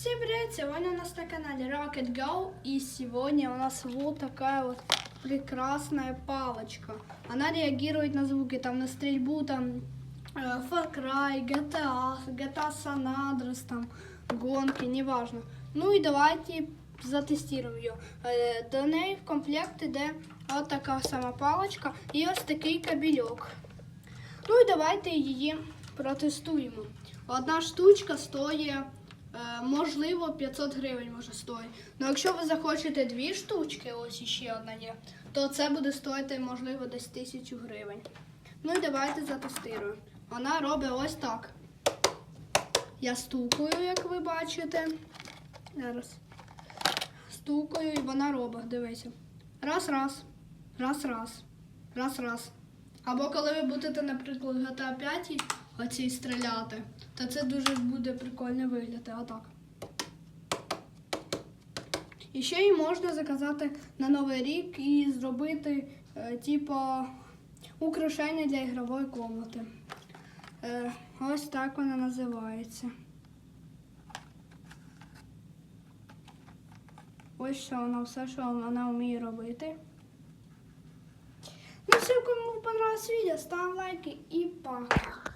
Всем привет! Сегодня у нас на канале Rocket Go и сегодня у нас вот такая вот прекрасная палочка. Она реагирует на звуки, там на стрельбу, там э, Far Cry, GTA, GTA San Andreas, там гонки, неважно. Ну и давайте затестуємо її. Е, До неї в комплект іде от така сама паличка і ось такий кабельок. Ну і давайте її протестуємо. Одна штучка стоїть, е, Можливо, 500 гривень може стоїть. Ну якщо ви захочете дві штучки, ось іще одна є, то це буде стоїти, можливо, десь 1000 гривень. Ну і давайте затестуємо. Вона робить ось так. Я стукаю, як ви бачите. Зараз. Стукаю і вона робить, дивися. Раз, раз. Раз, раз. Раз, раз. Або коли ви будете, наприклад, GTA 5 оцій стріляти, то це дуже буде прикольно виглядати. Отак. І ще її можна заказати на Новий рік і зробити, е, типу, украшення для ігрової кімнати. Е, ось так вона називається. Ось що вона все, що вона вміє робити. Ну все, кому понравилось видео, ставь лайки и пока.